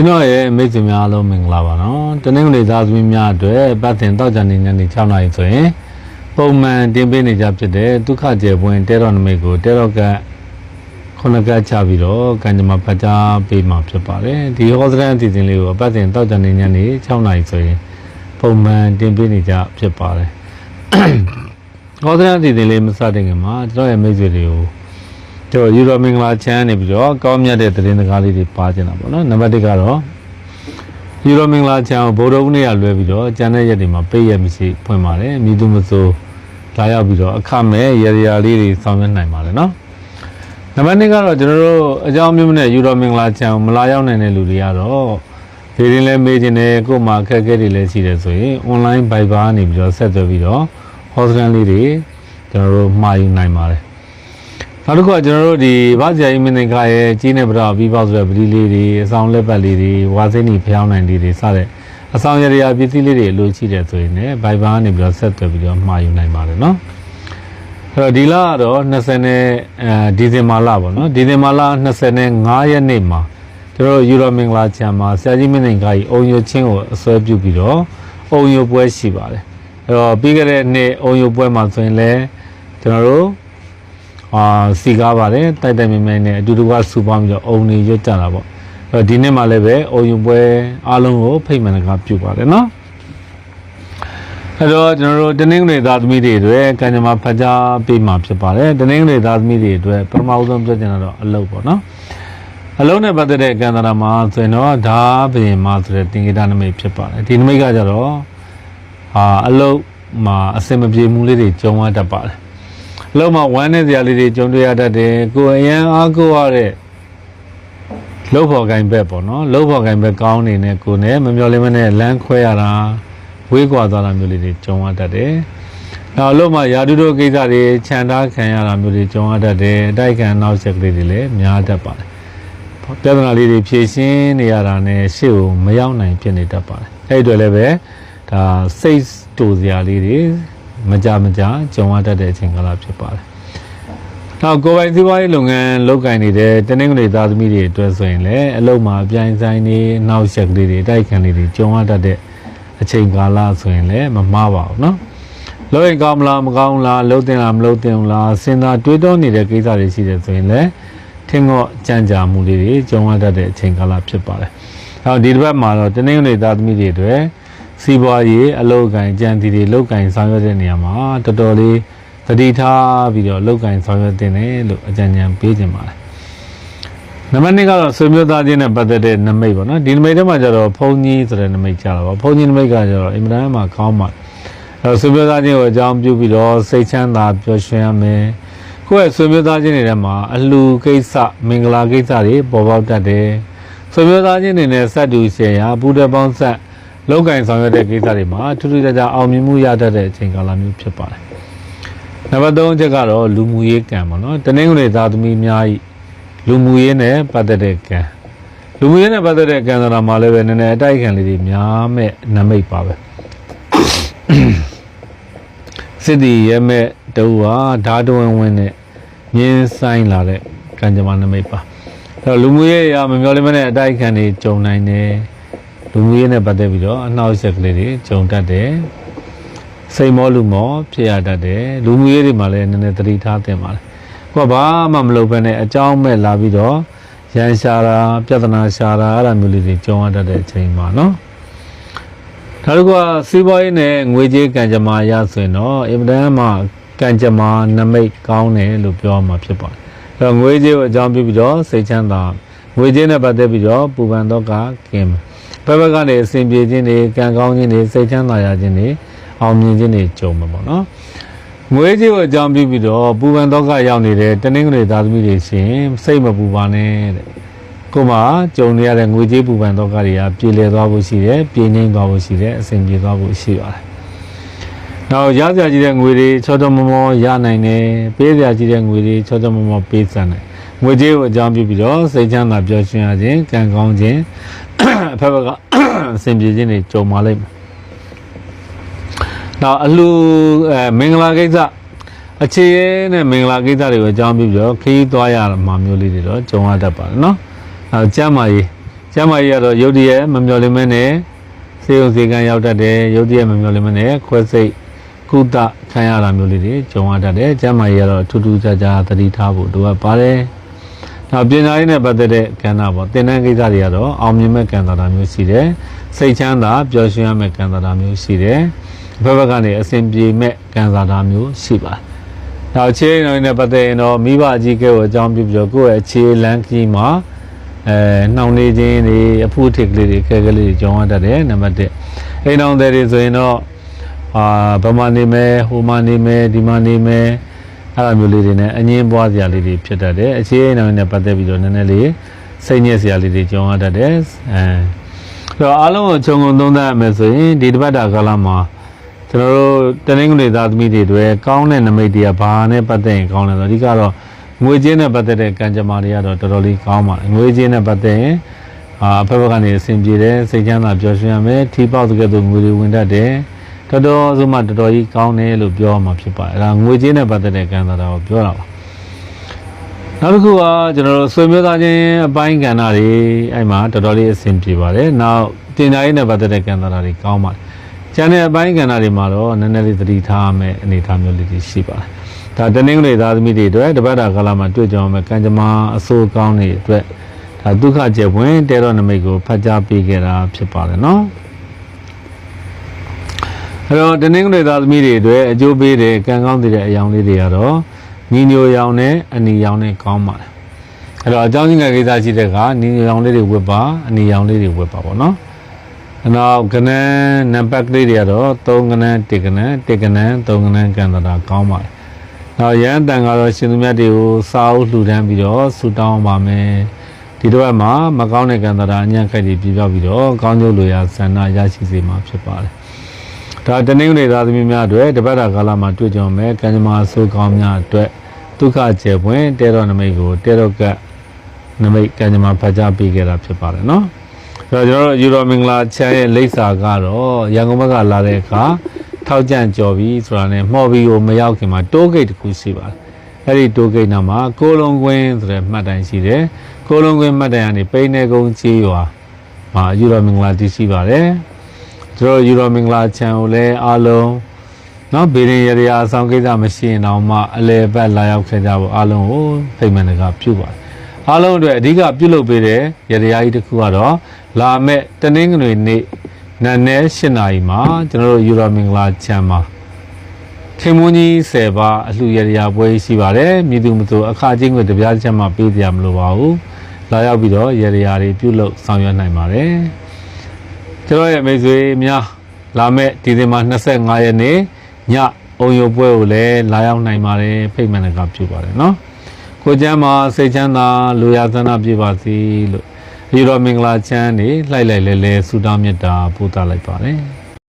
ကျွန်တော်ရဲ့မိတ်ဆွေများအားလုံးမင်္ဂလာပါနော်တနင်္ဂနွေသားသမီးများအတွက်ပတ်တင်တောက်ကြနေညနေ6နာရီဆိုရင်ပုံမှန်တင်ပေးနေကြဖြစ်တဲ့ဒုက္ခကျေပွင့်တဲတော်နမိတ်ကိုတဲတော်ကခုနကချပြီးတော့ကံကြမ္မာဖတ်ကြားပေးမှာဖြစ်ပါတယ်ဒီဟောစရန်အစီအစဉ်လေးကိုပတ်တင်တောက်ကြနေညနေ6နာရီဆိုရင်ပုံမှန်တင်ပေးနေကြဖြစ်ပါတယ်ဟောစရန်အစီအစဉ်လေးမစတင်ခင်မှာကျွန်တော်ရဲ့မိတ်ဆွေတွေကိုကျွန် တော်ယူရိုမင်္ဂလာချမ်းနေပြီးတော့ကောင်းမြတ်တဲ့သတင်းစကားလေးတွေပါကျင်တာပေါ့နော်နံပါတ်1ကတော့ယူရိုမင်္ဂလာချမ်းကိုဗုဒ္ဓဦးနေ့ကလွဲပြီးတော့ကျန်တဲ့ရက်တွေမှာပေးရမရှိဖွင့်ပါတယ်မိသူမဆိုလာရောက်ပြီးတော့အခမဲ့ရရလေးတွေဆောင်ရွက်နိုင်ပါတယ်နော်နံပါတ်2ကတော့ကျွန်တော်တို့အကြောင်းမျိုးနဲ့ယူရိုမင်္ဂလာချမ်းကိုမလာရောက်နိုင်တဲ့လူတွေကတော့ဒီရင်လည်းမေးခြင်းနဲ့ကို့မှာအခက်အခဲတွေလည်းရှိတယ်ဆိုရင် online Viber နေပြီးတော့ဆက်သွယ်ပြီးတော့ hotline လေးတွေကျွန်တော်တို့မှာယူနိုင်ပါတယ် နောက်တစ်ခုကကျွန်တော်တို့ဒီဗဇာယီမင်းသင်္ကာရဲ့ကြီးနေပဒပြီးပေါက်ဆိုတဲ့ပတိလေးတွေအဆောင်လက်ပတ်လေးတွေဝါစိနီဖျောင်းနိုင်လေးတွေစတဲ့အဆောင်ရရပစ္စည်းလေးတွေအလိုရှိတယ်ဆိုရင်လည်းဘိုင်ဘာကနေပြီးတော့ဆက်သွယ်ပြီးတော့မှာယူနိုင်ပါတယ်နော်အဲ့တော့ဒီလကတော့20နဲ့အဲဒီဇင်ဘာလပေါ့နော်ဒီဇင်ဘာလ25ရက်နေ့မှာကျွန်တော်တို့ယူရိုမင်္ဂလာချမ်းမှာဆရာကြီးမင်းသင်္ကာကြီးအုံယိုချင်းကိုအစွဲပြုပြီးတော့အုံယိုပွဲရှိပါတယ်အဲ့တော့ပြီးခဲ့တဲ့နှစ်အုံယိုပွဲမှာဆိုရင်လည်းကျွန်တော်တို့ အာစီကားပါတယ်တိုက်တိုက်မြိုင်မြိုင်နဲ့အတူတူကစူပေါင်းပြီးတော့အုံနေရွတ်ကြတာပေါ့အဲ့တော့ဒီနေ့မှလည်းပဲအုံယူပွဲအားလုံးကိုဖိတ်မှန်တကားပြုပါတယ်နော်အဲ့တော့ကျွန်တော်တို့တနင်္ဂနွေသားသမီးတွေအတွက်ကံကြမ္မာဖတ်ကြားပေးမှာဖြစ်ပါတယ်တနင်္ဂနွေသားသမီးတွေအတွက်ပထမဆုံးပြောချင်တာတော့အလုပ်ပေါ့နော်အလုံးနဲ့ပတ်သက်တဲ့ကံတရာမှာဆိုရင်တော့ဓာဘယင်မှာဆိုတဲ့တင်္ကေတနမိတ်ဖြစ်ပါတယ်ဒီနမိတ်ကကြတော့အာအလုပ်မှာအစင်မပြေမှုလေးတွေကြုံရတတ်ပါတယ် လုံးမဝမ်းနဲ့စရာလေးတွေကြုံတွေ့ရတတ်တယ်ကိုယ်အရင်အားကိုးရတဲ့လှုပ်ဖို့ကင်ဘက်ပေါ့နော်လှုပ်ဖို့ကင်ဘက်ကောင်းနေနဲ့ကိုယ်နဲ့မမျော်လင့်မနဲ့လမ်းခွဲရတာဝေးကွာသွားတာမျိုးလေးတွေကြုံရတတ်တယ်နောက်လုံးမယာတုတို့ကိစ္စတွေခြံထားခံရတာမျိုးတွေကြုံရတတ်တယ်အတိုက်ခံနောက်ဆက်ကလေးတွေလည်းများတတ်ပါတယ်ပြဿနာလေးတွေဖြေရှင်းနေရတာနဲ့ရှေ့ကိုမရောက်နိုင်ဖြစ်နေတတ်ပါတယ်အဲ့ဒီအတွေလည်းပဲဒါစိတ်တူစရာလေးတွေ မကြမကြကြုံရတတ်တဲ့အချိန်ကာလဖြစ်ပါတယ်။နောက်ကိုယ်ပိုင်စီးပွားရေးလုပ်ငန်းလုပ်ကင်နေတဲ့တနင်္ဂနွေသားသမီးတွေအတွက်ဆိုရင်လည်းအလုပ်မှာပြိုင်ဆိုင်နေနောက်ရက်ကလေးတွေတိုက်ခံလေးတွေကြုံရတတ်တဲ့အချိန်ကာလဆိုရင်လည်းမမှားပါဘူးနော်။လုပ်ရင်ကောင်းမလားမကောင်းလားလုပ်တင်လားမလုပ်တင်လားစဉ်းစားတွေးတောနေတဲ့ကိစ္စတွေရှိတယ်ဆိုရင်လည်းထင်တော့ကြံကြာမှုလေးတွေကြုံရတတ်တဲ့အချိန်ကာလဖြစ်ပါတယ်။အော်ဒီတစ်ပတ်မှာတော့တနင်္ဂနွေသားသမီးတွေအတွက် စီးပွားရေးအလုပ်ကိုင်ကြံစီတွေလုပ်ကိုင်ဆောင်ရွက်တဲ့နေရာမှာတော်တော်လေးသတိထားပြီးတော့လုပ်ကိုင်ဆောင်ရွက်တင်တယ်လို့အကြံဉာဏ်ပေးခြင်းပါတယ်နံပါတ်2ကတော့ဆွေမျိုးသားချင်းနဲ့ပတ်သက်တဲ့နမိတ်ပေါ့နော်ဒီနမိတ်ထဲမှာကျတော့ဖုန်ကြီးဆိုတဲ့နမိတ်ကြတာပါဖုန်ကြီးနမိတ်ကကျတော့အင်မတန်မှကောင်းပါတယ်အဲဆွေမျိုးသားချင်းကိုအကြောင်းပြုပြီးတော့စိတ်ချမ်းသာပျော်ရွှင်ရမယ်ကိုယ့်ရဲ့ဆွေမျိုးသားချင်းတွေထဲမှာအလှကိစ္စမင်္ဂလာကိစ္စတွေပေါ်ပေါက်တတ်တယ်ဆွေမျိုးသားချင်းတွေနဲ့စက်တူရှယ်ရာပူတဲ့ပေါင်းဆက် လောက်ကင်ဆောင်ရွက်တဲ့ကိစ္စတွေမှာထူးထူးခြားခြားအောင်မြင်မှုရတတ်တဲ့အချိန်ကာလမျိုးဖြစ်ပါတယ်။နံပါတ်3ချက်ကတော့လူမှုရေးကံပေါ့နော်။တနင်္ဂနွေသားသမီးများဤလူမှုရေးနဲ့ပတ်သက်တဲ့ကံလူမှုရေးနဲ့ပတ်သက်တဲ့ကံဆိုတာမှာလည်းပဲနည်းနည်းအတိုက်အခံလေးတွေများမဲ့နမိတ်ပါပဲ။စစ်တီရဲမဲ့တူဟာဓာတ်တဝင်းဝင်းနဲ့မြင်းဆိုင်လာတဲ့ကံကြမ္မာနမိတ်ပါ။အဲတော့လူမှုရေးအရမမျော်လင့်မနဲ့အတိုက်အခံတွေကြုံနိုင်တယ်။ လူမျိုးရေးနဲ့ပတ်သက်ပြီးတော့အနှောက်အယှက်ကလေးတွေကြုံတတ်တယ်စိတ်မောလူမောဖြစ်ရတတ်တယ်လူမျိုးရေးတွေမှာလည်းနည်းနည်းသတိထားသင့်ပါတယ်ကိုကဘာမှမလုပ်ဘဲနဲ့အကြောင်းမဲ့လာပြီးတော့ရန်ရှာတာပြဿနာရှာတာအဲ့လိုမျိုးလေးတွေကြုံရတတ်တဲ့အချိန်ပါနော်ဒါတို့ကစီးပွားရေးနဲ့ငွေကြေးကံကြမ္မာရဆိုရင်တော့အင်မတန်မှကံကြမ္မာနမိတ်ကောင်းတယ်လို့ပြောမှာဖြစ်ပါတယ်အဲ့တော့ငွေကြေးကိုအကြောင်းပြုပြီးတော့စိတ်ချမ်းသာငွေကြေးနဲ့ပတ်သက်ပြီးတော့ပူပန်တော့ကကင်းမယ် ဘက်ဘက်ကနေအစဉ်ပြေခြင်းတွေကံကောင်းခြင်းတွေစိတ်ချမ်းသာရခြင်းတွေအောင်မြင်ခြင်းတွေကြုံမှာပေါ့နော်ငွေကြီးကိုအကြောင်းပြုပြီးတော့ပူပန်တော့ကရောက်နေတဲ့တနင်္ဂနွေသားသမီးတွေရှင်စိတ်မပူပါနဲ့တဲ့ကိုမကြုံနေရတဲ့ငွေကြီးပူပန်တော့ကတွေကပြေလည်သွားဖို့ရှိတယ်ပြေငိမ့်သွားဖို့ရှိတယ်အစဉ်ပြေသွားဖို့ရှိပါတယ်နောက်ရစရာကြီးတဲ့ငွေတွေချောချောမောမောရနိုင်တယ်ပေးစရာကြီးတဲ့ငွေတွေချောချောမောမောပေးစမ်းတယ်ငွေကြီးကိုအကြောင်းပြုပြီးတော့စိတ်ချမ်းသာပျော်ရွှင်ရခြင်းကံကောင်းခြင်း အဖက်ဘက်ကအဆင်ပြေခြင်းတွေကြုံပါလိမ့်မယ်။နောက်အလှအဲမင်္ဂလာကိစ္စအခြေရဲနဲ့မင်္ဂလာကိစ္စတွေကိုအကြောင်းပြုပြီးတော့ခရီးသွားရမှာမျိုးလေးတွေတော့ကြုံရတတ်ပါတယ်နော်။အဲကျမ်းမာရေးကျမ်းမာရေးကတော့ယုတ်တည်းမမျော်လင့်မဲနဲ့စေုံစေကံရောက်တတ်တယ်ယုတ်တည်းမမျော်လင့်မဲနဲ့ခွဲစိတ်ကုသခံရတာမျိုးလေးတွေကြုံရတတ်တယ်ကျမ်းမာရေးကတော့ထူးထူးခြားခြားသတိထားဖို့လိုအပ်ပါတယ် နောက်ပညာရေးနဲ့ပတ်သက်တဲ့ကဏ္ဍပေါ့သင်တန်းကိစ္စတွေကတော့အောင်မြင်မဲ့ကံတာတာမျိုးရှိတယ်စိတ်ချမ်းသာပျော်ရွှင်ရမဲ့ကံတာတာမျိုးရှိတယ်ဘက်ဘက်ကနေအစဉ်ပြေမဲ့ကံတာတာမျိုးရှိပါတယ်နောက်ခြေနှောင်းနဲ့ပတ်သက်ရင်တော့မိဘအကြီးကဲကိုအကြောင်းပြုပြီးတော့ကိုယ့်ရဲ့အခြေလန်းကြီးမှာအဲနှောင်းနေခြင်းတွေအဖူးထစ်ကလေးတွေခဲကလေးတွေကြောင်းရတတ်တယ်နံပါတ်1အိမ်အောင်တဲ့တွေဆိုရင်တော့အာဗမာနေမယ်ဟိုမာနေမယ်ဒီမာနေမယ် အဲ့လိုမျိုးလေးတွေနဲ့အငင်းပွားစရာလေးတွေဖြစ်တတ်တယ်အခြေအိမ်အောင်နဲ့ပတ်သက်ပြီးတော့နည်းနည်းလေးစိတ်ညစ်စရာလေးတွေကြောင်းရတတ်တယ်အဲဆိုတော့အားလုံးကိုခြုံငုံသုံးသပ်ရမယ်ဆိုရင်ဒီတစ်ပတ်တာကာလမှာကျွန်တော်တို့တနင်္ဂနွေသားသမီးတွေတွေကောင်းတဲ့နမိတ်တွေကဘာနဲ့ပတ်သက်ရင်ကောင်းလဲဆိုတော့အဓိကတော့ငွေကြေးနဲ့ပတ်သက်တဲ့ကံကြမ္မာတွေကတော့တော်တော်လေးကောင်းပါတယ်ငွေကြေးနဲ့ပတ်သက်ရင်အာအဖက်ဖက်ကနေအဆင်ပြေတယ်စိတ်ချမ်းသာပျော်ရွှင်ရမယ်ထီပေါက်တကယ်လို့ငွေတွေဝင်တတ်တယ် တော်တော်ဆိုမှတော်တော်ကြီးကောင်းတယ်လို့ပြောရမှာဖြစ်ပါတယ်အဲဒါငွေကြေးနဲ့ပတ်သက်တဲ့ကံသာတာကိုပြောတာပါနောက်တစ်ခုကကျွန်တော်တို့ဆွေမျိုးသားချင်းအပိုင်းကဏ္ဍတွေအဲ့မှာတော်တော်လေးအဆင်ပြေပါတယ်။နောက်တင်ညာရေးနဲ့ပတ်သက်တဲ့ကဏ္ဍတွေကောင်းပါတယ်။ကျန်တဲ့အပိုင်းကဏ္ဍတွေမှာတော့နည်းနည်းလေးသတိထားရမယ့်အနေအထားမျိုးလေးတွေရှိပါတယ်။ဒါတနင်္ဂနွေသားသမီးတွေအတွက်တပတ်တာကာလမှာတွေ့ကြုံရမယ့်ကံကြမ္မာအဆိုးကောင်းတွေအတွက်ဒါဒုက္ခကျေပွင့်တဲတော်နမိတ်ကိုဖတ်ကြားပေးခဲ့တာဖြစ်ပါတယ်နော်။ အဲ့တော့တနင်္ဂနွေသားသမီးတွေအတွက်အကျိုးပေးတဲ့ကံကောင်းတဲ့အယောင်လေးတွေကတော့ညီညိုရောင်နဲ့အနီရောင်နဲ့ကောင်းပါတယ်အဲ့တော့အကြောင်းချင်းကကိစ္စရှိတဲ့ကညီညိုရောင်လေးတွေဝတ်ပါအနီရောင်လေးတွေဝတ်ပါပေါ့နော်အဲ့တော့ကနန်းနံပါတ်ကလေးတွေကတော့3ကနန်း1ကနန်း1ကနန်း3ကနန်းကန်တာကောင်းပါတယ်နောက်ရန်တန်ကတော့ရှင်သူမြတ်တွေကိုစာအုပ်လှူဒန်းပြီးတော့ဆူတောင်းပါမယ်ဒီတော့မှာမကောင်းတဲ့ကံတာအညံ့ခိုက်တွေပြပြပြီးတော့ကောင်းကျိုးလိုရာဆန္ဒရရှိစေမှာဖြစ်ပါတယ် ဒါတနင်္ဂနွေသားသမီးများအတွက်တပတ်တာကာလမှာတွေ့ကြုံမယ်ကံကြမ္မာဆိုးကောင်းများအတွက်ဒုက္ခကျေပွင့်တဲတော်နမိတ်ကိုတဲတော်ကနမိတ်ကံကြမ္မာဖတ်ကြားပေးခဲ့တာဖြစ်ပါတယ်နော်အဲ့တော့ကျွန်တော်တို့ယူရိုမင်္ဂလာချမ်းရဲ့လိပ်စာကတော့ရန်ကုန်ဘက်ကလာတဲ့အခါထောက်ကြန့်ကြော်ပြီးဆိုတာနဲ့မှော်ဘီကိုမရောက်ခင်မှာတိုးဂိတ်တစ်ခုရှိပါတယ်အဲ့ဒီတိုးဂိတ်နာမှာကိုလုံးကွင်းဆိုတဲ့မှတ်တိုင်ရှိတယ်ကိုလုံးကွင်းမှတ်တိုင်ကနေပိန်းနေကုန်းချေးရွာမှာယူရိုမင်္ဂလာတည်ရှိပါတယ် ကျွန်တော်ယူရိုမင်္ဂလာချမ်းကိုလည်းအားလုံးနော်ဗီရင်ရရအဆောင်ကိစ္စမရှိရင်တော့မှအလဲပတ်လာရောက်ခဲ့ကြဖို့အားလုံးကိုဖိတ်မှန်တကပြုပါတယ်အားလုံးအတွက်အဓိကပြုလုပ်ပေးတဲ့ရရကြီးတစ်ခုကတော့လာမဲ့တနင်္ဂနွေနေ့နန်းနယ်၈နာရီမှာကျွန်တော်တို့ယူရိုမင်္ဂလာချမ်းမှာခင်မွန်းကြီး10ပါအလှရရပွဲရှိပါတယ်မြည်သူမသူအခါချင်းကိုတပြားချက်မှပေးကြမလို့ပါဘူးလာရောက်ပြီးတော့ရရတွေပြုလုပ်ဆောင်ရွက်နိုင်ပါတယ် ကျွန်တော်ရဲ့မိတ်ဆွေများလာမဲ့ဒီဇင်ဘာ25ရက်နေ့ညအုံရုပ်ပွဲကိုလည်းလာရောက်နိုင်ပါတယ်ဖိတ်မှန်တကပြုပါတယ်နော်ကိုကျမ်းမှာစိတ်ချမ်းသာလူရသနာပြပါစေလို့ဒီတော်မင်္ဂလာချမ်းနေလှိုက်လိုက်လဲလဲဆုတောင်းမေတ္တာပို့သလိုက်ပါတယ်